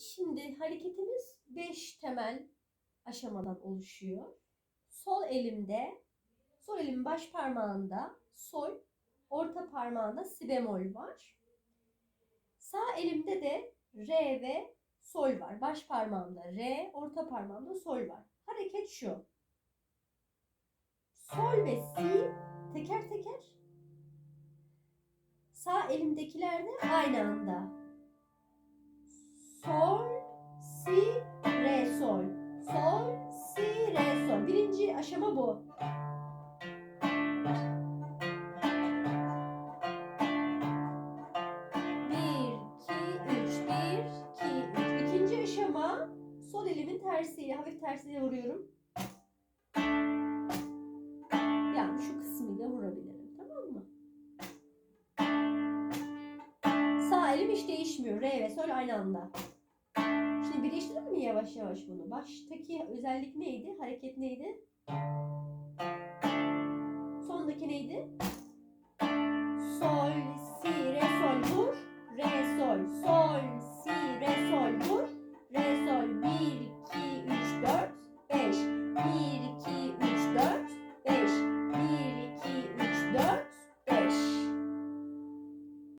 Şimdi hareketimiz 5 temel aşamadan oluşuyor. Sol elimde, sol elimin baş parmağında sol, orta parmağında si bemol var. Sağ elimde de re ve sol var. Baş parmağımda re, orta parmağımda sol var. Hareket şu. Sol ve si teker teker. Sağ elimdekiler de aynı anda. Bu. Bir, iki, üç. Bir, iki, üç. Aşama sol elimin tersiyle, hafif tersiyle vuruyorum. Yani şu kısmıyla vurabilirim. Tamam mı? Sağ elim hiç değişmiyor. Re ve sol aynı anda. Şimdi birleştirelim mi yavaş yavaş bunu? Baştaki özellik neydi? Hareket neydi? ഇത്